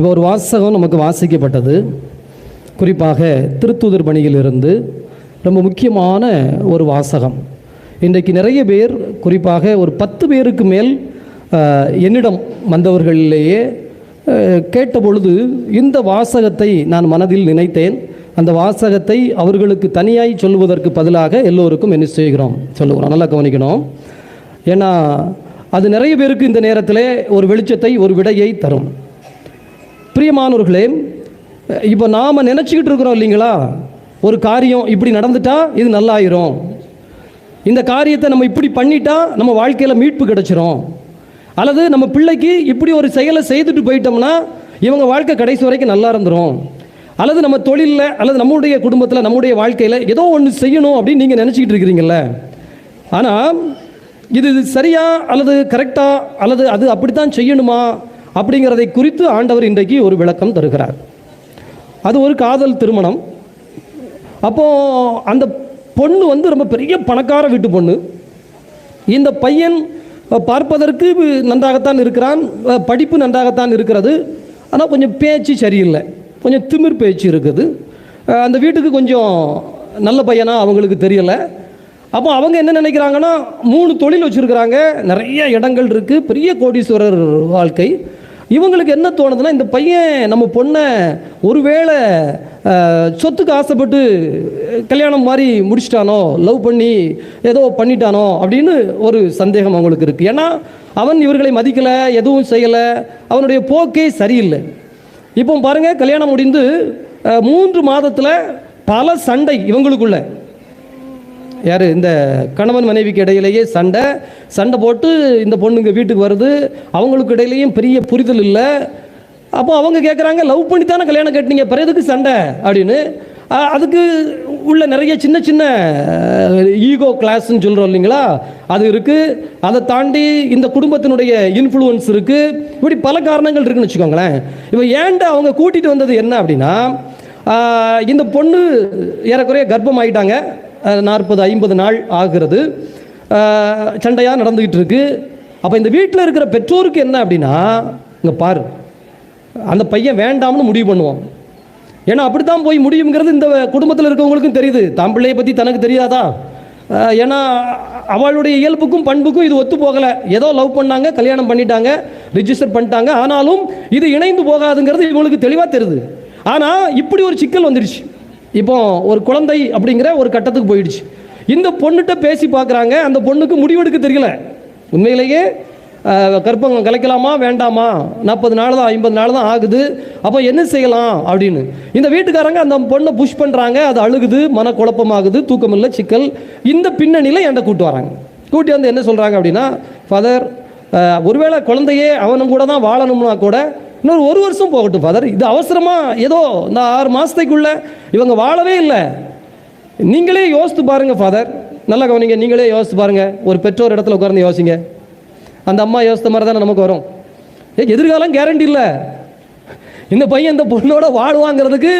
இப்போ ஒரு வாசகம் நமக்கு வாசிக்கப்பட்டது. குறிப்பாக திருத்தூதர் பணியிலிருந்து ரொம்ப முக்கியமான ஒரு வாசகம். இன்றைக்கு நிறைய பேர் குறிப்பாக ஒரு பத்து பேருக்கு மேல் என்னிடம் வந்தவர்களிலேயே கேட்டபொழுது கேட்ட பொழுது இந்த வாசகத்தை நான் மனதில் நினைத்தேன். அந்த வாசகத்தை அவர்களுக்கு தனியாய் சொல்வதற்கு பதிலாக எல்லோருக்கும் என்ன செய்கிறோம்? சொல்லுகிறோம் நல்லா கவனிக்கணும். ஏன்னா அது நிறைய பேருக்கு இந்த நேரத்திலே ஒரு வெளிச்சத்தை ஒரு விடையை தரும். பிரியமானவர்களே இப்போ நாம் நினச்சிக்கிட்டு இருக்கிறோம் இல்லைங்களா? ஒரு காரியம் இப்படி நடந்துட்டா இது நல்லாயிரும். இந்த காரியத்தை நம்ம இப்படி பண்ணிட்டா நம்ம வாழ்க்கையில் மீட்பு கிடைச்சிரும். அல்லது நம்ம பிள்ளைக்கு இப்படி ஒரு செயலை செய்துட்டு போயிட்டோம்னா இவங்க வாழ்க்கை கடைசி வரைக்கும் நல்லா இருந்துரும். அல்லது நம்ம தொழிலில் அல்லது நம்முடைய குடும்பத்தில் நம்முடைய வாழ்க்கையில் ஏதோ ஒன்று செய்யணும் அப்படின்னு நீங்கள் நினச்சிக்கிட்டு இருக்கிறீங்கள ஆனால் இது சரியா அல்லது கரெக்டாக அல்லது அது அப்படித்தான் செய்யணுமா? அப்படிங்கிறதை குறித்து ஆண்டவர் இன்றைக்கு ஒரு விளக்கம் தருகிறார். அது ஒரு காதல் திருமணம். அப்போ அந்த பொண்ணு வந்து ரொம்ப பெரிய பணக்கார வீட்டு பொண்ணு. இந்த பையன் பார்ப்பதற்கு நன்றாகத்தான் இருக்கிறான் படிப்பு நன்றாகத்தான் இருக்கிறது. ஆனால் கொஞ்சம் பேச்சு சரியில்லை. கொஞ்சம் திமிர் பேச்சு இருக்குது. அந்த வீட்டுக்கு கொஞ்சம் நல்ல பையனா அவங்களுக்கு தெரியலை. அப்போ அவங்க என்ன நினைக்கிறாங்கன்னா மூணு தொழில் வச்சுருக்கிறாங்க. நிறைய இடங்கள் இருக்குது பெரிய கோடீஸ்வரர் வாழ்க்கை. இவங்களுக்கு என்ன தோணுதுன்னா இந்த பையன் நம்ம பொண்ணை ஒருவேளை சொத்துக்கு ஆசைப்பட்டு கல்யாணம் மாதிரி முடிச்சிட்டானோ லவ் பண்ணி ஏதோ பண்ணிட்டானோ அப்படின்னு ஒரு சந்தேகம் அவங்களுக்கு இருக்குது ஏன்னா அவன் இவர்களை மதிக்கலை எதுவும் செய்யலை அவனுடைய போக்கே சரியில்லை. இப்போ பாருங்கள் கல்யாணம் முடிந்து மூன்று மாதத்தில் பல சண்டை இவங்களுக்குள்ள. யார்? இந்த கணவன் மனைவிக்கு இடையிலேயே சண்டை. சண்டை போட்டு இந்த பொண்ணுங்க வீட்டுக்கு வருது. அவங்களுக்கு இடையிலேயும் பெரிய புரிதல் இல்லை. அப்போ அவங்க கேட்குறாங்க லவ் பண்ணி தானே கல்யாணம் கட்டினீங்க? பிறகு எதுக்கு சண்டை? அப்படின்னு. அதுக்கு உள்ள நிறைய சின்ன சின்ன ஈகோ கிளாஸ்ன்னு சொல்கிறோம் இல்லைங்களா? அது இருக்குது அதை தாண்டி இந்த குடும்பத்தினுடைய இன்ஃப்ளூயன்ஸ் இருக்குது இப்படி பல காரணங்கள் இருக்குன்னு வச்சுக்கோங்களேன். இப்போ ஏன்டா அவங்க கூட்டிகிட்டு வந்தது என்ன அப்படின்னா இந்த பொண்ணு ஏறக்குறைய கர்ப்பம் ஆகிட்டாங்க நாற்பது ஐம்பது நாள் ஆகிறது. சண்டையாக நடந்துக்கிட்டு இருக்கு அப்போ இந்த வீட்டில் இருக்கிற பெற்றோருக்கு என்ன அப்படின்னா இங்கே பாரு அந்த பையன் வேண்டாம்னு முடிவு பண்ணுவான். ஏன்னா அப்படி தான் போய் முடியுங்கிறது இந்த குடும்பத்தில் இருக்கவங்களுக்கும் தெரியுது. தான் பிள்ளையை பற்றி தனக்கு தெரியாதா? ஏன்னா அவளுடைய இயல்புக்கும் பண்புக்கும் இது ஒத்து போகலை. ஏதோ லவ் பண்ணாங்க கல்யாணம் பண்ணிட்டாங்க ரிஜிஸ்டர் பண்ணிட்டாங்க. ஆனாலும் இது இணைந்து போகாதுங்கிறது இவங்களுக்கு தெளிவாக தெரியுது. ஆனால் இப்படி ஒரு சிக்கல் வந்துடுச்சு இப்போ ஒரு குழந்தை அப்படிங்கிற ஒரு கட்டத்துக்கு போயிடுச்சு. இந்த பொண்ணுகிட்ட பேசி பார்க்குறாங்க. அந்த பொண்ணுக்கு முடிவெடுக்க தெரியல. உண்மையிலேயே கற்பங்கம் கலைக்கலாமா வேண்டாமா? நாற்பது நாள் தான் ஐம்பது நாள் தான் ஆகுது. அப்போ என்ன செய்யலாம் அப்படின்னு. இந்த வீட்டுக்காரங்க அந்த பொண்ணை புஷ் பண்ணுறாங்க அது அழுகுது மனக்குழப்பமாகுது தூக்கம் இல்லை சிக்கல். இந்த பின்னணியில் என்கிட்ட கூட்டு வராங்க. கூட்டி வந்து என்ன சொல்கிறாங்க அப்படின்னா ஃபாதர் ஒருவேளை குழந்தையே அவனும் கூட தான் வாழணும்னா கூட இன்னொரு ஒரு வருஷம் போகட்டும் ஃபாதர் இது அவசரமாக ஏதோ இந்த ஆறு மாதத்துக்குள்ளே இவங்க வாழவே இல்லை. நீங்களே யோசித்து பாருங்கள் ஃபாதர் நல்லா கவனிங்க நீங்களே யோசித்து பாருங்கள் ஒரு பெற்றோர் இடத்துல உட்கார்ந்து யோசிங்க. அந்த அம்மா யோசித்த மாதிரி தானே நமக்கு வரும். ஏ எதிர்காலம் கேரண்டி இல்லை. இந்த பையன் இந்த பொண்ணோட வாழ்வாங்கிறதுக்கு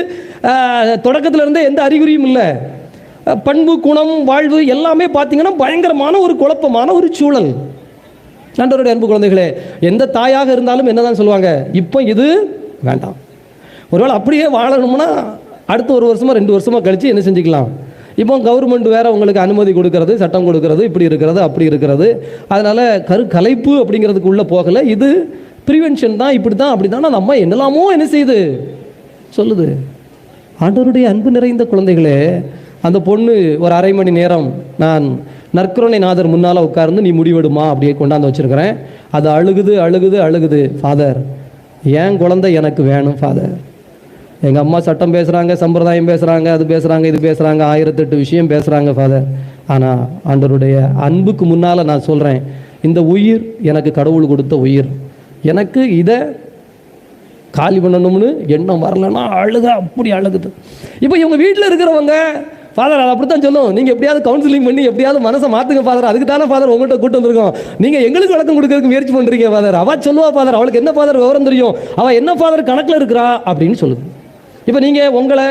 தொடக்கத்திலேருந்தே இருந்தே எந்த அறிகுறியும் இல்லை. பண்பு குணம் வாழ்வு எல்லாமே பார்த்தீங்கன்னா பயங்கரமான ஒரு குழப்பமான ஒரு சூழல். நண்பருடைய அன்பு குழந்தைகளே எந்த தாயாக இருந்தாலும் என்னதான் சொல்லுவாங்க? இப்போ இது வேண்டாம். ஒருவேளை அப்படியே வாழணும்னா அடுத்த ஒரு வருஷமாக ரெண்டு வருஷமாக கழித்து என்ன செஞ்சுக்கலாம்? இப்போ கவர்மெண்ட் வேறு உங்களுக்கு அனுமதி கொடுக்கறது சட்டம் கொடுக்கறது இப்படி இருக்கிறது அப்படி இருக்கிறது. அதனால் கரு கலைப்பு அப்படிங்கிறதுக்கு உள்ளே போகலை. இது ப்ரிவென்ஷன் தான் இப்படி தான் அப்படி தான் அந்த அம்மா என்னலாமோ என்ன செய்யுது? சொல்லுது. ஆண்டவருடைய அன்பு நிறைந்த குழந்தைகளே அந்த பொண்ணு ஒரு அரை மணி நேரம் நான் நற்கருணை நாதர் முன்னால் உட்கார்ந்து நீ முடிவெடுமா அப்படியே கொண்டாந்து வச்சிருக்கிறேன். அது அழுகுது அழுகுது அழுகுது. ஃபாதர் ஏன் குழந்தை எனக்கு வேணும் ஃபாதர் எங்கள் அம்மா சட்டம் பேசுகிறாங்க சம்பிரதாயம் பேசுகிறாங்க அது பேசுகிறாங்க இது பேசுகிறாங்க ஆயிரத்தெட்டு விஷயம் பேசுகிறாங்க ஃபாதர் ஆனால் ஆண்டவருடைய அன்புக்கு முன்னால் நான் சொல்கிறேன் இந்த உயிர் எனக்கு கடவுள் கொடுத்த உயிர். எனக்கு இதை காலி பண்ணணும்னு எண்ணம் வரலன்னா அழுக அப்படி அழுகுது. இப்போ இவங்க வீட்டில் இருக்கிறவங்க ஃபாதர் அதை அப்படித்தான் சொல்லும். நீங்கள் எப்படியாவது கவுன்சிலிங் பண்ணி எப்படியாவது மனசை மாற்றுங்க ஃபாதர் அதுக்கு தானே ஃபாதர் உங்கள்கிட்ட கூட்டு வந்திருக்கோம். நீங்கள் எங்களுக்கு விளக்கம் கொடுக்கறதுக்கு முயற்சி பண்ணுறீங்க ஃபாதர் அவ சொல்லுவா ஃபாதர் அவளுக்கு என்ன ஃபாதர் விவரம் தெரியும்? அவள் என்ன ஃபாதர் கணக்கில் இருக்கிறா? அப்படின்னு சொல்லுது. இப்போ நீங்கள் உங்களை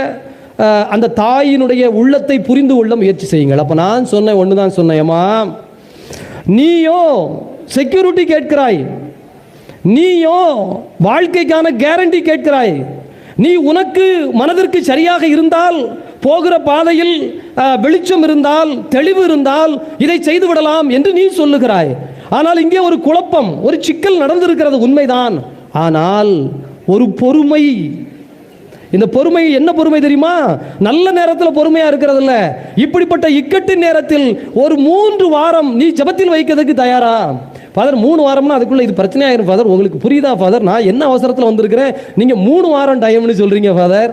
அந்த தாயினுடைய உள்ளத்தை புரிந்து கொள்ள முயற்சி செய்யுங்கள். அப்போ நான் சொன்னேன் ஒன்று தான் சொன்னேன் நீயோ செக்யூரிட்டி கேட்கிறாய். நீயோ வாழ்க்கைக்கான கேரண்டி கேட்கிறாய். நீ உனக்கு மனதிற்கு சரியாக இருந்தால் போகிற பாதையில் வெளிச்சம் இருந்தால் தெளிவு இருந்தால் இதை செய்து விடலாம் என்று நீ சொல்லுகிறாய். ஆனால் இங்கே ஒரு குழப்பம் ஒரு சிக்கல் நடந்திருக்கிறது உண்மைதான். ஆனால் ஒரு பொறுமை. இந்த பொறுமை என்ன பொறுமை தெரியுமா? நல்ல நேரத்தில் பொறுமையா இருக்கிறது இல்ல இப்படிப்பட்ட இக்கட்டு நேரத்தில் ஒரு மூன்று வாரம் நீ ஜெபத்தில் வைக்கிறதுக்கு தயாரா? ஃபாதர் மூணு வாரம்னா அதுக்குள்ள இது பிரச்சனையாயிரும் ஃபாதர் உங்களுக்கு புரியுதா ஃபாதர் நான் என்ன அவசரத்தில் வந்திருக்கிறேன்? நீங்கள் மூணு வாரம் டைம்னு சொல்கிறீங்க ஃபாதர்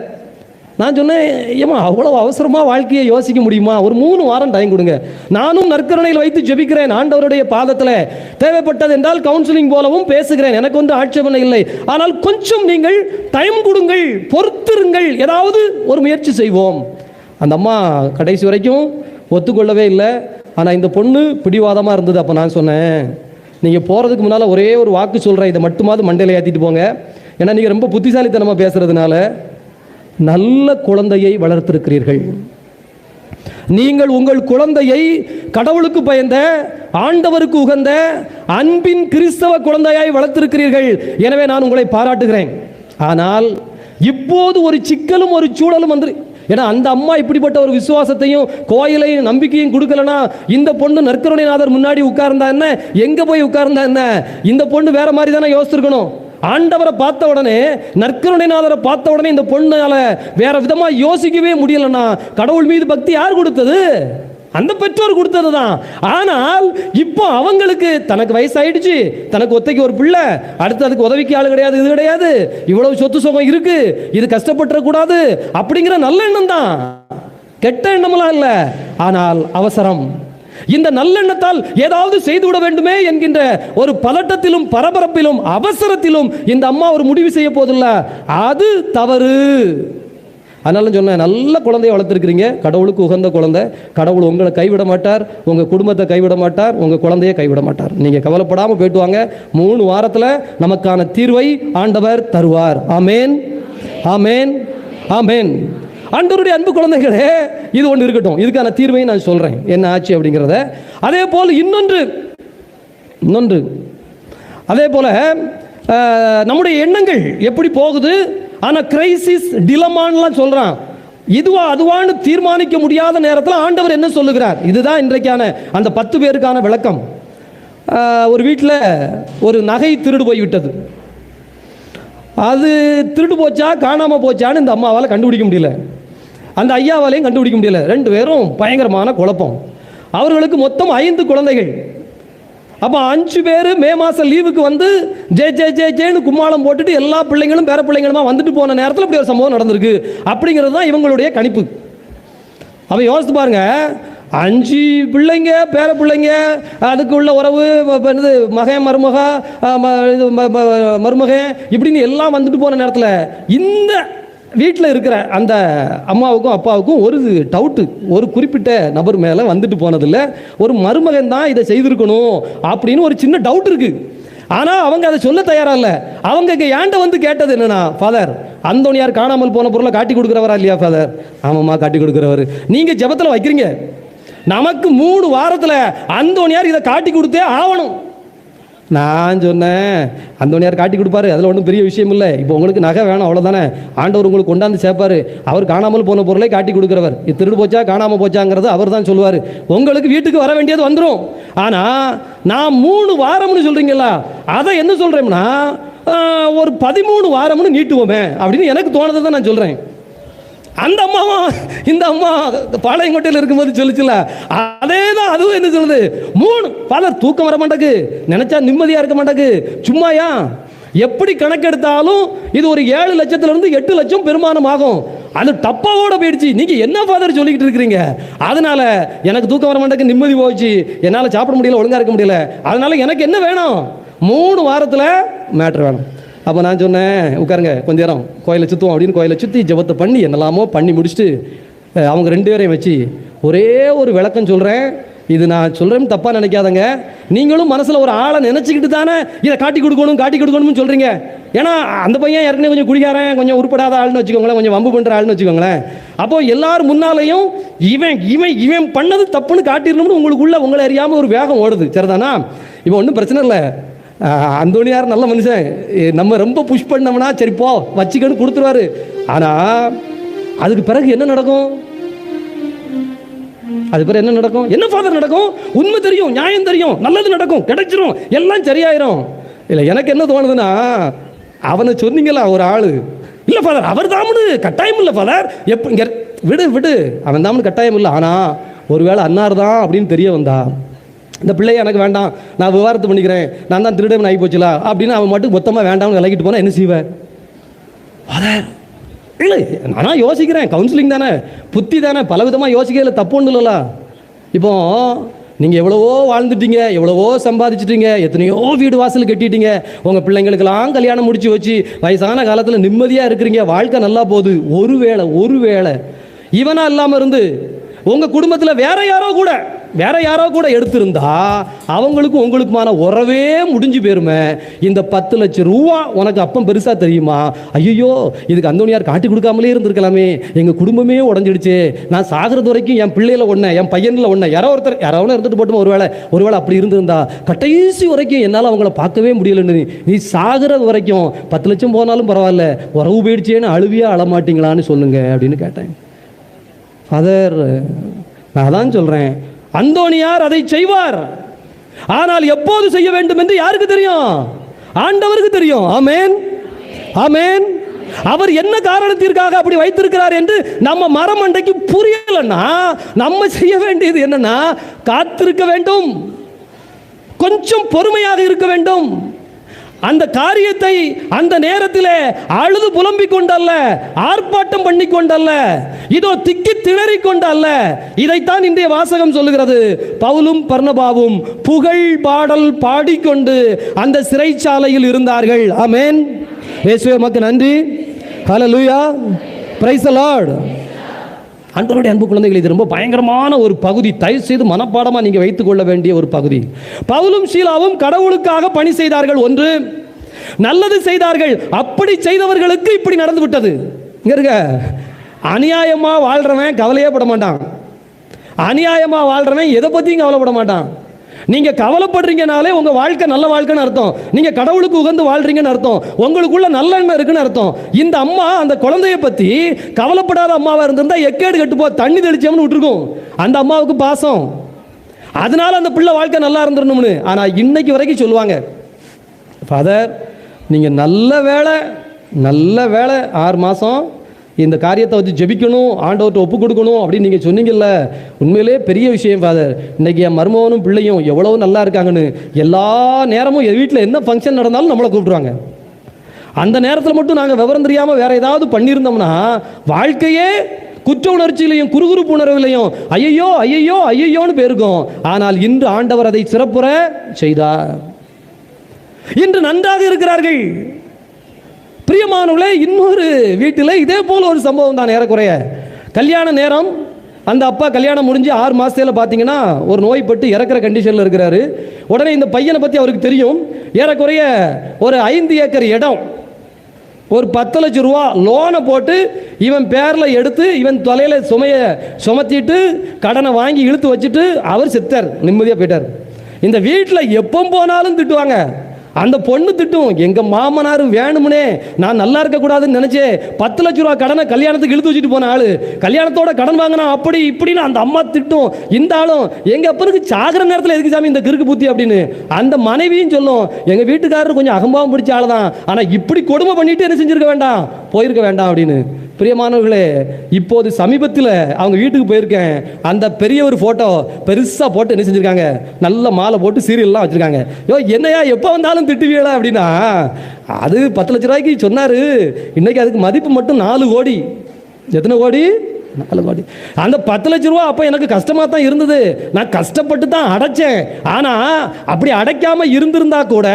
நான் சொன்னேன் ஏமா அவ்வளோ அவசரமாக வாழ்க்கையை யோசிக்க முடியுமா? ஒரு மூணு வாரம் டைம் கொடுங்க. நானும் நற்கரணையில் வைத்து ஜெபிக்கிறேன் ஆண்டவருடைய பாதத்தில். தேவைப்பட்டது என்றால் கவுன்சிலிங் போலவும் பேசுகிறேன். எனக்கு வந்து ஆட்சேபனை இல்லை. ஆனால் கொஞ்சம் நீங்கள் டைம் கொடுங்கள் பொறுத்திருங்கள். ஏதாவது ஒரு முயற்சி செய்வோம். அந்த அம்மா கடைசி வரைக்கும் ஒத்துக்கொள்ளவே இல்லை. ஆனால் இந்த பொண்ணு பிடிவாதமாக இருந்தது அப்போ நான் சொன்னேன். நீங்கள் போகிறதுக்கு முன்னால் ஒரே ஒரு வாக்கு சொல்கிறேன் இதை மட்டுமாவது மண்டையில் ஏற்றிட்டு போங்க. ஏன்னா நீங்கள் ரொம்ப புத்திசாலித்தனமாக பேசுகிறதுனால நல்ல குழந்தையை வளர்த்திருக்கிறீர்கள். நீங்கள் உங்கள் குழந்தையை கடவுளுக்கு பயந்த ஆண்டவருக்கு உகந்த அன்பின் கிறிஸ்தவ குழந்தையாய் வளர்த்திருக்கிறீர்கள். எனவே நான் உங்களை பாராட்டுகிறேன். ஆனால் இப்போது ஒரு சிக்கலும் ஒரு சூழலும் வந்து ஏன்னா அந்த அம்மா இப்படிப்பட்ட ஒரு விசுவாசத்தையும் கோயிலையும் நம்பிக்கையும் கொடுக்கலனா இந்த பொண்ணு நற்கருணைநாதர் முன்னாடி உட்கார்ந்தா என்ன? எங்கே போய் உட்கார்ந்தா என்ன? இந்த பொண்ணு வேற மாதிரி தானே யோசிச்சிருக்கணும். ஆண்டவரை பார்த்த உடனே நற்கருணைநாதரை பார்த்த உடனே இந்த பொண்ணால வேற விதமா யோசிக்கவே முடியலன்னா கடவுள் மீது பக்தி யார் கொடுத்தது? அந்த பெற்றோர் கொடுத்தது தான் ஆனால் இப்போ அவங்களுக்கு தனக்கு வயசாயிடுச்சு தனக்கு ஒத்தைக்கு ஒரு பிள்ளை அடுத்து அதுக்கு உதவிக்கு ஆள் கிடையாது இது கிடையாது. இவ்வளவு சொத்து சுகம் இருக்கு இது கஷ்டப்பட்டுற கூடாது அப்படிங்கிற நல்ல எண்ணம் தான் கெட்ட எண்ணமெல்லாம் இல்லை. ஆனால் அவசரம். இந்த நல்லெண்ணத்தால் ஏதாவது செய்துவிட வேண்டுமே என்கின்ற ஒரு பதட்டத்திலும் பரபரப்பிலும் அவசரத்திலும் இந்த அம்மா ஒரு முடிவு செய்ய போதில்ல? அது தவறு. அதனால சொன்னேன் நல்ல குழந்தைய வளர்த்துருக்கிறீங்க. கடவுளுக்கு உகந்த குழந்தை. கடவுள் உங்களை கைவிட மாட்டார். உங்கள் குடும்பத்தை கைவிட மாட்டார். உங்கள் குழந்தைய கைவிட மாட்டார். நீங்கள் கவலைப்படாமல் போயிட்டு வாங்க மூணு வாரத்தில் நமக்கான தீர்வை ஆண்டவர் தருவார். ஆமேன். ஆமேன். ஆமேன். ஆண்டவருடைய அன்பு குழந்தைகளே இது ஒன்று இருக்கட்டும். இதுக்கான தீர்வையும் நான் சொல்கிறேன் என்ன ஆச்சு அப்படிங்கிறத. அதே போல் இன்னொன்று இன்னொன்று. அதே போல் நம்முடைய எண்ணங்கள் எப்படி போகுது? ஆனால் கிரைசிஸ் டிலமான்லாம் சொல்கிறான் இதுவா அதுவான்னு தீர்மானிக்க முடியாத நேரத்தில் ஆண்டவர் என்ன சொல்லுகிறார்? இதுதான் இன்றைக்கான அந்த பத்து பேருக்கான விளக்கம். ஒரு வீட்டில் ஒரு நகை திருடு போய் விட்டது அது திருடு போச்சா காணாமல் போச்சான்னு இந்த அம்மாவால் கண்டுபிடிக்க முடியல. அந்த ஐயாவாலையும் கண்டுபிடிக்க முடியல. ரெண்டு பேரும் பயங்கரமான குழப்பம். அவர்களுக்கு மொத்தம் ஐந்து குழந்தைகள். அப்போ அஞ்சு பேர் மே மாதம் லீவுக்கு வந்து ஜே ஜே ஜே ஜேன்னு கும்மாளம் போட்டுட்டு எல்லா பிள்ளைங்களும் பேர பிள்ளைங்களுமா வந்துட்டு போன நேரத்தில் இப்படி ஒரு சம்பவம் நடந்திருக்கு. அப்படிங்கிறது தான் இவங்களுடைய கணிப்பு. அப்போ யோசித்து பாருங்க. அஞ்சு பிள்ளைங்க பேர பிள்ளைங்க அதுக்கு உள்ள உறவு ம- இது மகன் மருமக இது மருமகன் இப்படின்னு எல்லாம் வந்துட்டு போன நேரத்தில் இந்த வீட்டில் இருக்கிற அந்த அம்மாவுக்கும் அப்பாவுக்கும் ஒரு டவுட்டு ஒரு குறிப்பிட்ட நபர் மேலே வந்துட்டு போனதில்ல. ஒரு மருமகன் தான் இதை செய்திருக்கணும் அப்படின்னு ஒரு சின்ன டவுட் இருக்கு. ஆனால் அவங்க அதை சொல்ல தயாரா இல்லை. அவங்க இங்கே ஏண்ட வந்து கேட்டது என்னன்னா ஃபாதர் அந்தோனியார் காணாமல் போன பொருளை காட்டி கொடுக்குறவரா இல்லையா ஃபாதர் ஆமாம்மா காட்டி கொடுக்குறவர். நீங்கள் ஜெபத்தில் வைக்கிறீங்க. நமக்கு மூணு வாரத்தில் அந்தோனியார் இதை காட்டி கொடுத்தே ஆகணும் நான் சொன்னேன். அந்தோனியார் காட்டி கொடுப்பாரு. அதில் ஒன்றும் பெரிய விஷயம் இல்லை. இப்போ உங்களுக்கு நகை வேணும் அவ்வளோதானே ஆண்டவர் உங்களுக்கு கொண்டாந்து சேர்ப்பார். அவர் காணாமல் போன பொருளை காட்டி கொடுக்குறவர். இது திருடு போச்சா காணாமல் போச்சாங்கிறது அவர் தான் சொல்லுவார். உங்களுக்கு வீட்டுக்கு வர வேண்டியது வந்துடும் ஆனால் நான் மூணு வாரம்னு சொல்கிறீங்களா அதை என்ன சொல்கிறேன்னா ஒரு பதிமூணு வாரம்னு நீட்டுவோமே அப்படின்னு எனக்கு தோணுதை தான் நான் சொல்கிறேன் அந்த அம்மாவும் இந்த அம்மா பாளையங்கோட்டையில் இருக்கும்போது சொல்லிச்சுல அதே தான் அதுவும் என்ன சொல்லுது? மூணு பலர் தூக்கம் வர மாட்டேக்கு நினைச்சா நிம்மதியாக இருக்க மாட்டேக்கு சும்மாயா? எப்படி கணக்கெடுத்தாலும் இது ஒரு ஏழு லட்சத்திலிருந்து எட்டு லட்சம் பெருமானம் ஆகும். அது டப்பாவோட போயிடுச்சு. நீங்க என்ன ஃபாதர் சொல்லிக்கிட்டு இருக்கிறீங்க? அதனால எனக்கு தூக்கம் வர மாட்டேக்கு நிம்மதி போச்சு என்னால் சாப்பிட முடியல ஒழுங்காக இருக்க முடியல. அதனால எனக்கு என்ன வேணும்? மூணு வாரத்தில் மேட்ரு வேணும். அப்போ நான் சொன்னேன் உட்காருங்க கொஞ்ச நேரம். கோயிலை சுற்றுவோம் அப்படின்னு கோயிலை சுற்றி ஜெபத்தை பண்ணி என்னெல்லாமோ பண்ணி முடிச்சுட்டு அவங்க ரெண்டு பேரையும் வச்சு ஒரே ஒரு விளக்கம் சொல்கிறேன் இது நான் சொல்கிறேன்னு தப்பாக நினைக்காதங்க. நீங்களும் மனசில் ஒரு ஆளை நினச்சிக்கிட்டு தானே இதை காட்டி கொடுக்கணும் காட்டி கொடுக்கணும்னு சொல்கிறீங்க ஏன்னா அந்த பையன் ஏற்கனவே கொஞ்சம் குடிக்காரன் கொஞ்சம் உருப்படாத ஆள்னு வச்சுக்கோங்களேன் கொஞ்சம் வம்பு பண்ணுற ஆள்னு வச்சுக்கோங்களேன். அப்போ எல்லாரும் முன்னாலேயும் இவன் இவன் இவன் பண்ணது தப்புன்னு காட்டிடணும்னு உங்களுக்குள்ள உங்களை அறியாமல் ஒரு வேகம் ஓடுது. சரிதானா? இப்போ ஒன்றும் பிரச்சனை இல்லை. அந்தோனியார் நல்ல மனுஷன். நம்ம ரொம்ப புஷ் பண்ணோம்னா சரி போ வச்சுக்கன்னு கொடுத்துருவாரு. ஆனால் அதுக்கு பிறகு என்ன நடக்கும்? அது பிறகு என்ன நடக்கும்? என்ன ஃபாதர் நடக்கும்? உண்மை தெரியும் நியாயம் தெரியும் நல்லது நடக்கும் கிடைச்சிரும் எல்லாம் சரியாயிரும். இல்லை எனக்கு என்ன தோணுதுன்னா அவனை சொன்னீங்களா ஒரு ஆள். இல்லை ஃபாதர் அவர் தாமனு கட்டாயம் இல்லை ஃபாதர் எப்போ இங்கே விடு விடு. அவன் தாமனு கட்டாயம் இல்லை. ஆனால் ஒருவேளை அன்னார் தான் அப்படின்னு தெரிய வந்தா இந்த பிள்ளைய எனக்கு வேண்டாம் நான் விவாதத்தை பண்ணிக்கிறேன் நான் தான் திருடன் ஆகி போச்சுலா அப்படின்னு அவன் மட்டும் மொத்தமாக வேண்டாம்னு விலகிட்டு போனால் என்ன செய்வேன் ஃபாதர் இல்லை நானா யோசிக்கிறேன் கவுன்சிலிங் தானே புத்தி தானே பல விதமாக யோசிக்கிறதுல தப்பு ஒன்றும் இல்லைல்ல இப்போ நீங்கள் எவ்வளவோ வாழ்ந்துட்டீங்க எவ்வளவோ சம்பாதிச்சிட்டீங்க எத்தனையோ வீடு வாசல் கட்டிட்டீங்க உங்கள் பிள்ளைங்களுக்கெல்லாம் கல்யாணம் முடிச்சு வச்சு வயசான காலத்தில் நிம்மதியாக இருக்கிறீங்க வாழ்க்கை நல்லா போகுது. ஒருவேளை ஒருவேளை இவனா இல்லாமல் இருந்து உங்கள் குடும்பத்தில் வேற யாரோ கூட வேற யாரோ கூட எடுத்திருந்தா அவங்களுக்கும் உங்களுக்குமான உறவே முடிஞ்சு போயிருமே. இந்த பத்து லட்சம் ரூபா உனக்கு அப்பம் பெருசாக தெரியுமா? ஐயோ இதுக்கு அந்தோனியார் காட்டி கொடுக்காமலே இருந்திருக்கலாமே. எங்கள் குடும்பமே உடஞ்சிடுச்சு. நான் சாகிறது வரைக்கும் என் பிள்ளையில ஒன்று என் பையனில் ஒன்று யாரோ ஒருத்தர் யாரோ இருந்துட்டு போட்டுமா ஒருவேளை ஒருவேளை அப்படி இருந்திருந்தா. கடைசி வரைக்கும் என்னால் அவங்கள பார்க்கவே முடியலன்னு நீ- சாகிறது வரைக்கும் பத்து லட்சம் போனாலும் பரவாயில்ல உறவு போயிடுச்சேன்னு அழுவியாக அழமாட்டீங்களான்னு சொல்லுங்க அப்படின்னு கேட்டேன். ஃபாதர் நான் தான் சொல்கிறேன் அந்தோனியார் அதை செய்வார். ஆனால் எப்போது செய்ய வேண்டும் என்று யாருக்கு தெரியும்? ஆண்டவருக்கு தெரியும். ஆமேன். ஆமேன். அவர் என்ன காரணத்திற்காக அப்படி வைத்திருக்கிறார் என்று நம்ம மரமண்டைக்கு புரியலன்னா நம்ம செய்ய வேண்டியது என்னன்னா காத்திருக்க வேண்டும். கொஞ்சம் பொறுமையாக இருக்க வேண்டும். அந்த காரியத்தை அந்த நேரத்தில் அழுது புலம்பிக் கொண்டல்ல ஆர்ப்பாட்டம் பண்ணி கொண்டல்ல இதோ திக்கி திணறி கொண்டல்ல. இதைத்தான் இன்றைய வாசகம் சொல்லுகிறது. பவுலும் பர்ணபாவும் புகழ் பாடல் பாடிக்கொண்டு அந்த சிறைச்சாலையில் இருந்தார்கள். ஆமேன். இயேசுவே மக்கள் நன்றி. ஹalleluya பிரைஸ் the அன்பருடைய அன்பு குழந்தைகள் இது ரொம்ப பயங்கரமான ஒரு பகுதி. தயவு செய்து மனப்பாடமாக நீங்கள் வைத்துக் கொள்ள வேண்டிய ஒரு பகுதி. பவுலும் ஷீலாவும் கடவுளுக்காக பணி செய்தார்கள். ஒன்று நல்லது செய்தார்கள். அப்படி செய்தவர்களுக்கு இப்படி நடந்து விட்டது. இங்க இருக்க அநியாயமா வாழ்றவன் கவலையே பட மாட்டான். அநியாயமா வாழ்றவன் எதை பத்தியும் கவலைப்பட மாட்டான். நீங்க கவலைப்படுறீங்கனாலே உங்க வாழ்க்கை நல்ல வாழ்க்கைன்னு அர்த்தம். நீங்க கடவுளுக்கு உகந்து வாழ்றீங்கன்னு அர்த்தம். உங்களுக்குள்ள நல்ல எண்ணம் இருக்குன்னு அர்த்தம். இந்த அம்மா அந்த குழந்தைய பத்தி கவலைப்படாத அம்மாவா இருந்திருந்தா எக்கேடு கட்டு போ தண்ணி தெளிச்சோம்னு விட்டுருக்கும். அந்த அம்மாவுக்கு பாசம். அதனால அந்த பிள்ளை வாழ்க்கை நல்லா இருந்துடணும்னு ஆனா இன்னைக்கு வரைக்கும் சொல்லுவாங்க ஃபாதர் நீங்கள் நல்ல வேலை நல்ல வேலை ஆறு மாதம் இந்த காரியத்தை வச்சு ஜெபிக்கணும் ஆண்டவர்கிட்ட ஒப்பு கொடுக்கணும் அப்படின்னு நீங்கள் சொன்னீங்கல்ல? உண்மையிலே பெரிய விஷயம் ஃபாதர் இன்றைக்கி என் மருமகனும் பிள்ளையும் எவ்வளோ நல்லா இருக்காங்கன்னு எல்லா நேரமும் என் வீட்டில் என்ன ஃபங்க்ஷன் நடந்தாலும் நம்மளை கூப்பிடுவாங்க அந்த நேரத்தில் மட்டும் நாங்கள் விவரம் தெரியாமல் வேற ஏதாவது பண்ணியிருந்தோம்னா வாழ்க்கையே குற்ற உணர்ச்சியிலையும் குறுகுறுப்பு உணர்விலையும் ஐயையோ ஐயையோ ஐயையோன்னு போயிருக்கும். ஆனால் இன்று ஆண்டவர் அதை சிறப்புற செய்தார். இன்று நன்றாக இருக்கிறார்கள். பிரியமானவர்களே இன்னொரு வீட்டில் இதே போல் ஒரு சம்பவம் தான் ஏறக்குறைய. கல்யாண நேரம் அந்த அப்பா கல்யாணம் முடிஞ்சு ஆறு மாதத்தில் பார்த்தீங்கன்னா ஒரு நோய்பட்டு இறக்குற கண்டிஷனில் இருக்கிறாரு. உடனே இந்த பையனை பற்றி அவருக்கு தெரியும். ஏறக்குறைய ஒரு ஐந்து ஏக்கர் இடம் ஒரு பத்து லட்சம் ரூபா லோனை போட்டு இவன் பேரில் எடுத்து இவன் தொலையில் சுமையை சுமத்திட்டு கடனை வாங்கி இழுத்து வச்சுட்டு அவர் செத்தார் நிம்மதியாக போயிட்டார். இந்த வீட்டில் எப்போ போனாலும் திட்டுவாங்க. அந்த பொண்ணு திட்டும் எங்க மாமனார் வேணும்னே நான் நல்லா இருக்கக்கூடாதுன்னு நினைச்சே பத்து லட்ச ரூபா கடனை கல்யாணத்துக்கு இழுத்து வச்சுட்டு போன ஆளு. கல்யாணத்தோட கடன் வாங்கினா அப்படி இப்படின்னு அந்த அம்மா திட்டும். இந்த ஆளும் எங்க அப்பனுக்கு சாகிற நேரத்தில் எதுக்கு சாமி இந்த கிறுக்கு புத்தி? அப்படின்னு அந்த மனைவியும் சொல்லும். எங்க வீட்டுக்காரர் கொஞ்சம் அகம்பாவம் பிடிச்ச ஆள் தான் ஆனா இப்படி கொடுமை பண்ணிட்டு என்ன செஞ்சிருக்க வேண்டாம்? போயிருக்க வேண்டாம் அப்படின்னு. பிரியமானவர்களே இப்போது சமீபத்தில் அவங்க வீட்டுக்கு போயிருக்கேன். அந்த பெரிய ஒரு ஃபோட்டோ பெருசாக போட்டு என்ன செஞ்சுருக்காங்க? நல்ல மாலை போட்டு சீரியல்லாம் வச்சுருக்காங்க. யோ என்னையா எப்போ வந்தாலும் திட்டுவீங்களா அப்படின்னா? அது பத்து லட்ச ரூபாய்க்கு சொன்னார். இன்றைக்கி அதுக்கு மதிப்பு மட்டும் நாலு கோடி. எத்தனை கோடி? நாலு கோடி. அந்த பத்து லட்ச ரூபா அப்போ எனக்கு கஷ்டமாக தான் இருந்தது. நான் கஷ்டப்பட்டு தான் அடைச்சேன். ஆனால் அப்படி அடைக்காமல் இருந்திருந்தா கூட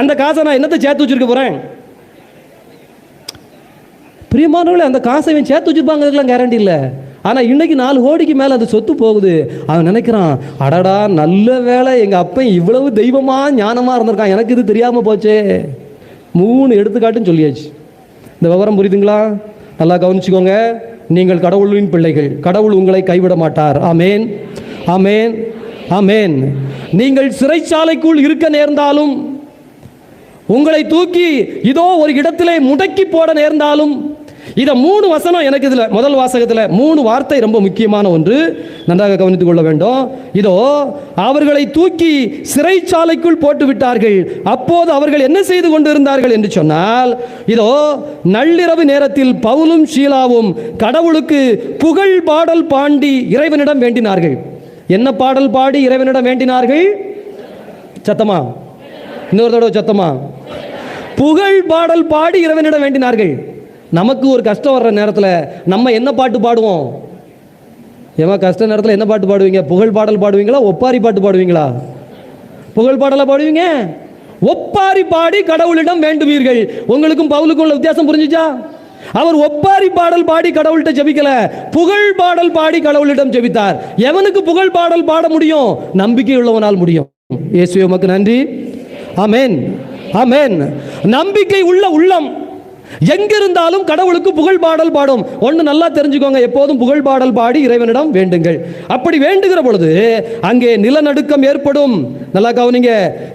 அந்த காசை நான் என்னத்தை சேர்த்து வச்சிருக்க போகிறேன் பிரியமானவர்களே அந்த காசை இவன் சேர்த்து வச்சுருப்பாங்கிறதுக்கெலாம் கேரண்டி இல்லை. ஆனால் இன்னைக்கு நாலு கோடிக்கு மேலே அந்த சொத்து போகுது. அவன் நினைக்கிறான் அடடா நல்ல வேலை எங்கள் அப்பன் இவ்வளவு தெய்வமாக ஞானமாக இருந்திருக்கான். எனக்கு இது தெரியாமல் போச்சே. மூணு எடுத்துக்காட்டுன்னு சொல்லியாச்சு. இந்த விவரம் புரியுதுங்களா? நல்லா கவனிச்சுக்கோங்க. நீங்கள் கடவுளின் பிள்ளைகள். கடவுள் உங்களை கைவிட மாட்டார். ஆமேன். ஆமேன். ஆமேன். நீங்கள் சிறைச்சாலைக்குள் இருக்க நேர்ந்தாலும் உங்களை தூக்கி இதோ ஒரு இடத்திலே முடக்கி போட நேர்ந்தாலும் இதை மூணு வசனம் எனக்கு இதில் முதல் வாசகத்தில் மூணு வார்த்தை ரொம்ப முக்கியமான ஒன்று. நன்றாக கவனித்துக் கொள்ள வேண்டும். இதோ அவர்களை தூக்கி சிறைச்சாலைக்குள் போட்டு விட்டார்கள் அப்போது அவர்கள் என்ன செய்து கொண்டிருந்தார்கள் என்று சொன்னால் இதோ நள்ளிரவு நேரத்தில் பவுலும் ஷீலாவும் கடவுளுக்கு புகழ் பாடல் பாண்டி இறைவனிடம் வேண்டினார்கள். என்ன பாடல் பாடி இறைவனிடம் வேண்டினார்கள்? சத்தமா? இன்னொரு தடவை சத்தமா? புகழ் பாடல் பாடி இறைவனிடம் வேண்டினார்கள். நமக்கு ஒரு கஷ்டம் வர்ற நேரத்தில் நம்ம என்ன பாட்டு பாடுவோம்? ஏமா கஷ்ட நேரத்தில் என்ன பாட்டு பாடுவீங்க? புகழ் பாடல் பாடுவீங்களா? ஒப்பாரி பாட்டு பாடுவீங்களா? புகழ் பாடலை பாடுவீங்க? ஒப்பாரி பாடி கடவுளிடம் வேண்டுவீர்கள். உங்களுக்கும் பவுலுக்கும் உள்ள வித்தியாசம் புரிஞ்சுச்சா? அவர் ஒப்பாரி பாடல் பாடி கடவுள்கிட்ட ஜெபிக்கல. புகழ் பாடல் பாடி கடவுளிடம் ஜெபித்தார். எவனுக்கு புகழ் பாடல் பாட முடியும்? நம்பிக்கை உள்ளவனால் முடியும். இயேசு உமக்கு நன்றி. ஆமேன். ஆமேன். நம்பிக்கை உள்ள உள்ளம். எங்கிருந்தாலும் கடவுளுக்கு புகழ் பாடல் பாடும். ஒன்று நல்லா தெரிஞ்சுக்கோங்க எப்போதும் புகழ் பாடல் பாடி இறைவனிடம் வேண்டுங்கள். அப்படி வேண்டுகிற பொழுது அங்கே நிலநடுக்கம் ஏற்படும். நல்லா கவனிங்க.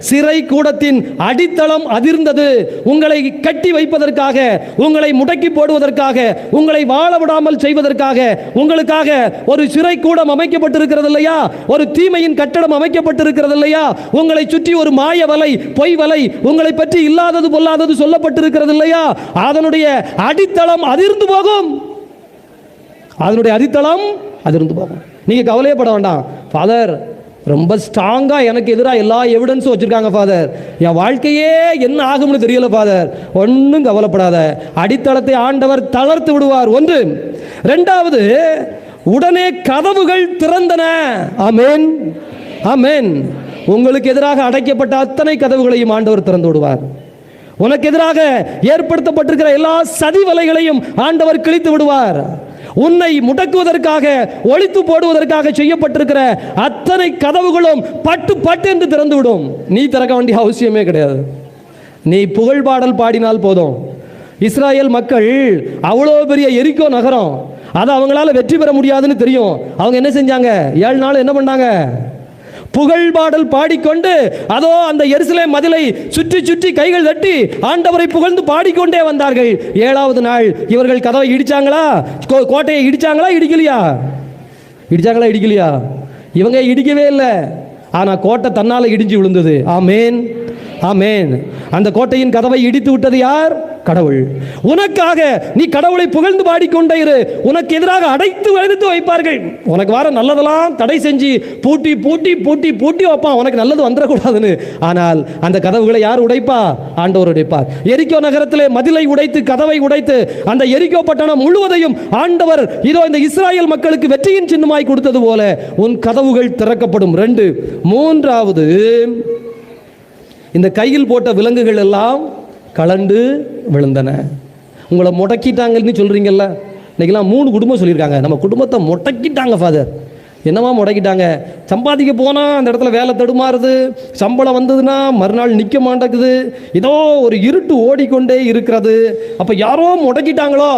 சிறை கூடத்தின் அடித்தளம் அதிர்ந்தது. உங்களை கட்டி வைப்பதற்காக உங்களை முடக்கி போடுவதற்காக உங்களை வாழ விடாமல் செய்வதற்காக உங்களுக்காக ஒரு சிறை கூடம் அமைக்கப்பட்டிருக்கிறது இல்லையா? ஒரு தீமையின் கட்டடம் அமைக்கப்பட்டிருக்கிறது இல்லையா? உங்களை சுற்றி ஒரு மாய வலை பொய் வலை உங்களை பற்றி இல்லாதது பொல்லாதது சொல்லப்பட்டிருக்கிறது இல்லையா? அதனுடைய அடித்தளம் அதிர்ந்து போகும். அதனுடைய அடித்தளம் அதிர்ந்து போகும். நீங்க கவலையப்பட வேண்டாம். ஃபாதர் ரொம்ப ஸ்ட்ராங்காக எனக்கு எதிராக எல்லா எவிடன்ஸும் வச்சுருக்காங்க ஃபாதர் என் வாழ்க்கையே என்ன ஆகும்னு தெரியல ஃபாதர் ஒன்றும் கவலைப்படாத. அடித்தளத்தை ஆண்டவர் தளர்த்து விடுவார். ஒன்று. ரெண்டாவது உடனே கதவுகள் திறந்தன. அமேன் அமேன் உங்களுக்கு எதிராக அடைக்கப்பட்ட அத்தனை கதவுகளையும் ஆண்டவர் திறந்து விடுவார். உனக்கு எதிராக ஏற்படுத்தப்பட்டிருக்கிற எல்லா சதி வலைகளையும் ஆண்டவர் கிழித்து விடுவார். உன்னை முடக்குவதற்காக ஒழித்து போடுவதற்காக செய்யப்பட்டிருக்கிற அத்தனை கதவுகளும் பட்டு பட்டு என்று திறந்து விடும். நீ திறக்க வேண்டிய அவசியமே கிடையாது. நீ புகழ் பாடல் பாடினால் போதும். இஸ்ராயேல் மக்கள் அவ்வளோ பெரிய எரிக்கோ நகரம் அதை அவங்களால வெற்றி பெற முடியாதுன்னு தெரியும். அவங்க என்ன செஞ்சாங்க? ஏழு நாள் என்ன பண்ணாங்க? புகழ் பாடல் பாடிக்கொண்டு அதோ அந்த எருசலே மதிலை சுற்றி சுற்றி கைகள் தட்டி ஆண்டவரை புகழ்ந்து பாடிக்கொண்டே வந்தார்கள். ஏழாவது நாள் இவர்கள் கதவை இடிச்சாங்களா? கோ- கோட்டையை இடிச்சாங்களா? இடிக்கலையா? இடிச்சாங்களா? இடிக்கலையா? இவங்க இடிக்கவே இல்லை. ஆனால் கோட்டை தன்னால இடிஞ்சு விழுந்தது. ஆமேன். ஆமேன். அந்த கோட்டையின் கதவை இடித்து விட்டது யார்? கடவுள். உனக்காக நீ கடவுளை புகழ்ந்து பாடிக்கொண்டே இரு. உனக்கு எதிராக அடைத்து எழுத்து வைப்பார்கள். உனக்கு வர நல்லதெல்லாம் தடை செஞ்சு பூட்டி பூட்டி பூட்டி பூட்டி வைப்பான் உனக்கு நல்லது வந்துடக்கூடாதுன்னு. ஆனால் அந்த கதவுகளை யார் உடைப்பா? ஆண்டவர் உடைப்பார். எரிக்கோ நகரத்திலே மதிலை உடைத்து கதவை உடைத்து அந்த எரிக்கோ பட்டணம் முழுவதையும் ஆண்டவர் இதோ இந்த இஸ்ராயேல் மக்களுக்கு வெற்றியின் சின்னமாய் கொடுத்தது போல உன் கதவுகள் திறக்கப்படும். ரெண்டு மூன்றாவது இந்த கையில் போட்ட விலங்குகள் எல்லாம் கலண்டு விழுந்தன. உங்களை முடக்கிட்டாங்கன்னு சொல்கிறீங்கல்ல இன்றைக்கெல்லாம் மூணு குடும்பம் சொல்லியிருக்காங்க. நம்ம குடும்பத்தை முடக்கிட்டாங்க ஃபாதர் என்னமா முடக்கிட்டாங்க? சம்பாதிக்க போனால் அந்த இடத்துல வேலை தடுமாறுது. சம்பளம் வந்ததுன்னா மறுநாள் நிற்க மாட்டேங்குது. ஏதோ ஒரு இருட்டு ஓடிக்கொண்டே இருக்கிறது. அப்போ யாரோ முடக்கிட்டாங்களோ?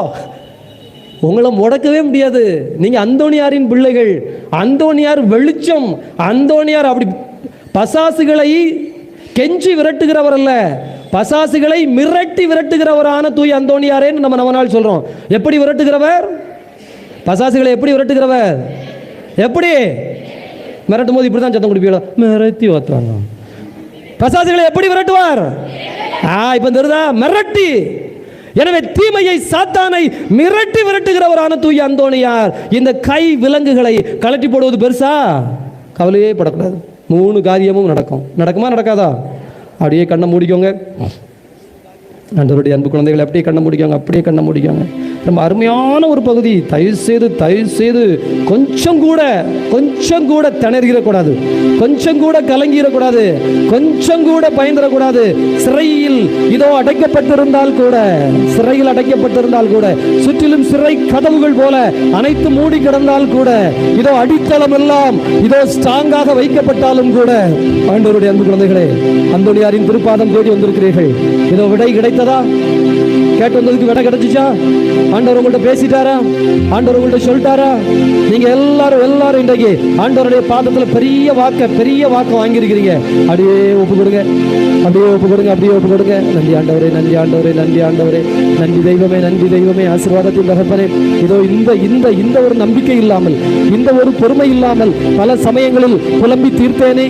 உங்களை முடக்கவே முடியாது. நீங்கள் அந்தோணியாரின் பிள்ளைகள். அந்தோணியார் வெளிச்சம். அந்தோணியார் அப்படி பசாசுகளை கெஞ்சி விரட்டுகிறவர் அல்ல. பசாசுகளை மிரட்டி விரட்டுகிறவரான தூய் அந்தோணியாரேன்னு நம்ம நம்ம நாள் சொல்கிறோம் எப்படி விரட்டுகிறவர்? பசாசுகளை எப்படி விரட்டுகிறவர்? எப்படி? மிரட்டும் போது இப்படி தான் சத்தம் குடிப்பீங்களோ? மிரட்டி ஓத்துவாங்க பசாசுகளை எப்படி விரட்டுவார்? ஆ இப்போ தெரியுதா மிரட்டி. எனவே தீமையை சாத்தானை மிரட்டி விரட்டுகிறவரான தூய் அந்தோணியார் இந்த கை விலங்குகளை கலட்டி போடுவது பெருசா? கவலையே படக்கூடாது. மூணு காரியமும் நடக்கும். நடக்குமா நடக்காதா? அப்படியே கண்ணை மூடிக்கோங்க. ஆண்டவருடைய அன்பு குழந்தைகளை அப்படியே கண்ண முடிக்காங்க அப்படியே கண்ண முடிக்காங்க. ரொம்ப அருமையான ஒரு பகுதி தயவு செய்து தயவு செய்து கொஞ்சம் கூட கொஞ்சம் கூட திணறிடக்கூடாது. கொஞ்சம் கூட கலங்கிடக்கூடாது. கொஞ்சம் கூட பயந்துடக்கூடாது. சிறையில் இதோ அடைக்கப்பட்டிருந்தால் கூட சிறையில் அடைக்கப்பட்டிருந்தால் கூட சுற்றிலும் சிறை கதவுகள் போல அனைத்து மூடி கிடந்தால் கூட இதோ அடித்தளம் எல்லாம் இதோ ஸ்ட்ராங்காக வைக்கப்பட்டாலும் கூட ஆண்டவருடைய அன்பு குழந்தைகளே அந்தோடியாரின் திருப்பாதம் தேடி வந்திருக்கிறீர்கள். இதோ விடை கிடைத்ததா கேட்டு வந்ததுக்கு விட கிடைச்சிச்சா? ஆண்டவர் உங்கள்கிட்ட பேசிட்டாரா? ஆண்டவர் உங்கள்கிட்ட சொல்லிட்டாரா? நீங்க எல்லாரும் எல்லாரும் இன்றைக்கு ஆண்டவருடைய பாதத்துல பெரிய வாக்க பெரிய வாக்க வாங்கியிருக்கிறீங்க. அப்படியே ஒப்பு கொடுங்க. அப்படியே ஒப்பு கொடுங்க அப்படியே ஒப்பு கொடுங்க. நன்றி ஆண்டவரே நன்றி ஆண்டவரே நன்றி ஆண்டவரே. நன்றி தெய்வமே நன்றி தெய்வமே ஆசீர்வாதத்தின் தகப்பனே. இதோ இந்த இந்த இந்த ஒரு நம்பிக்கை இல்லாமல் இந்த ஒரு பொறுமை இல்லாமல் பல சமயங்களில் புலம்பி தீர்த்தேனே.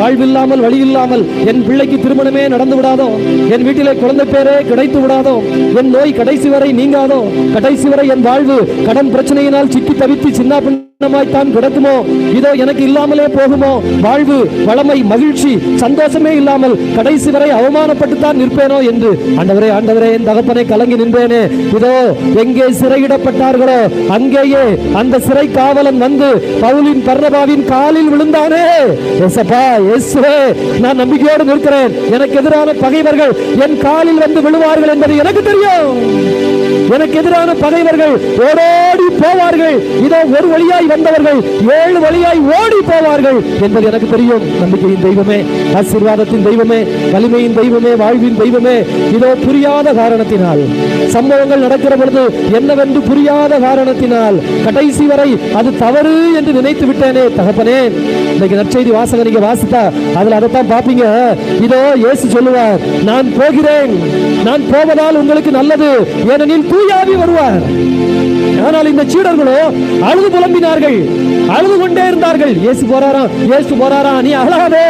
வாழ்வில்லாமல் வழி இல்லாமல் என் பிள்ளைக்கு திருமணமே நடந்து விடாதோ? என் வீட்டிலே குழந்தை பேரே கிடைத்து விடாதோ? என் நோய் கடைசி வரை நீங்காதோ? கடைசி வரை என் வாழ்வு கடன் பிரச்சனையினால் சிக்கி தவித்து சின்ன தான் கிடக்குமோ? இதோ எனக்கு இல்லாமலே போகுமோ? வாழ்வு வளமை மகிழ்ச்சி சந்தோஷமே இல்லாமல் கடைசி வரை அவமானப்பட்டு தான் நிற்பேனோ என்று? ஆண்டவரே ஆண்டவரே என் தகப்பனை கலங்கி நின்றேனே. இதோ எங்கே சிறையிடப்பட்டார்களோ அங்கேயே அந்த சிறை காவலன் வந்து பவுலின் பர்ணபாவின் காலில் விழுந்தானே. எசப்பா இயேசுவே நான் நம்பிக்கையோடு நிற்கிறேன். எனக்கு எதிரான பகைவர்கள் என் காலில் வந்து விழுவார்கள் என்பது எனக்கு தெரியும். எனக்கு எதிரான பகைவர்கள் ஓடோடி போவார்கள். இதோ ஒரு வழியாய் வந்தவர்கள் ஏழு வழியாய் ஓடி போவார்கள் என்பது எனக்கு தெரியும். நம்பிக்கையின் தெய்வமே ஆசீர்வாதத்தின் தெய்வமே வலிமையின் தெய்வமே வாழ்வின் தெய்வமே. இதோ புரியாத காரணத்தினால் சம்பவங்கள் நடக்கிற பொழுது என்னவென்று புரியாத காரணத்தினால் கடைசி வரை அது தவறு என்று நினைத்து விட்டேனே தகப்பனே. இன்னைக்கு நற்செய்தி வாசகம் நீங்க வாசித்தா அதுல அதைத்தான் பாப்பீங்க இதோ இயேசு சொல்லுவார் நான் போகிறேன். நான் போவதால் உங்களுக்கு நல்லது. ஏனெனில் தூயாவி வருவார். ஆனால் இந்த சீடர்களோ அழுது புலம்பினார்கள். அழுது கொண்டே இருந்தார்கள். இயேசு போறாராம் இயேசு போறாராம் நீ அழாதே.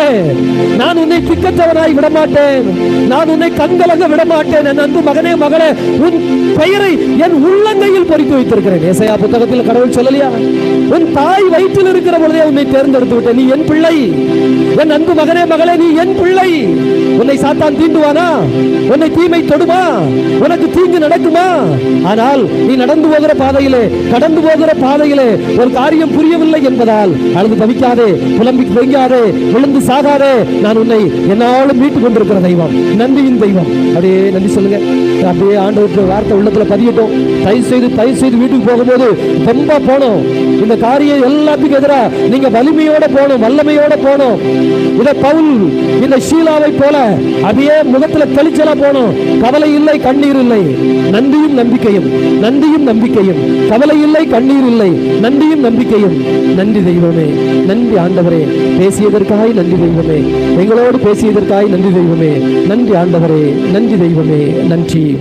நான் உன்னை திக்கத்தவனாய் விடமாட்டேன். நான் உன்னை கண்கலங்க விடமாட்டேன். என் அன்பு மகனே மகளே உன் பெயரை என் உள்ளங்கையில் பொறித்து வைத்திருக்கிறேன். ஏசையா புத்தகத்தில் கடவுள் சொல்லலையா? உன் தாய் வயிற்றில் இருக்கிற பொழுதே உன்னை தேர்ந்தெடுத்து விட்டேன். நீ என் பிள்ளை. என் அன்பு மகனே மகளே நீ என் பிள்ளை. உன்னை சாத்தான் தீண்டுவானா? உன்னை தீமை தொடுமா? உனக்கு தீங்கு நடக்குமா? ஆனால் நீ நடந்து போகிற பாதையிலே கடந்து போகிற பாதையிலே ஒரு காரியம் புரியவில்லை என்பதால் அழுது தவிக்காதே புலம்பி பெய்யாதே விழுந்து சாகாதே. நான் உன்னை என்னாலும் மீட்டுக் கொண்டிருக்கிற தெய்வம் நன்றியின் தெய்வம். அப்படியே நன்றி சொல்லுங்க. அப்படியே ஆண்டவருக்கு வார்த்தை உள்ளத்துல பதியட்டும். தயவு செய்து தயவு செய்து வீட்டுக்கு போகும்போது ரொம்ப போனோம் இந்த காரியம் எல்லாத்துக்கும் எதிரா நீங்க வலிமையோட போகணும் வல்லமையோட போகணும் இத பவுல் இந்த ஷீலாவை போல அப்படியே முகத்துல தெளிச்சலா போகணும் கவலை இல்லை கண்ணீர் இல்லை. நன்றியும் நம்பிக்கையும் நன்றியும் நம்பிக்கையும். கவலை இல்லை கண்ணீர் இல்லை. நன்றியும் நம்பிக்கையும். நன்றி தெய்வமே நன்றி ஆண்டவரே. பேசியதற்காய் நன்றி தெய்வமே. எங்களோடு பேசியதற்காய் நன்றி தெய்வமே. நன்றி ஆண்டவரே நன்றி தெய்வமே. நன்றி.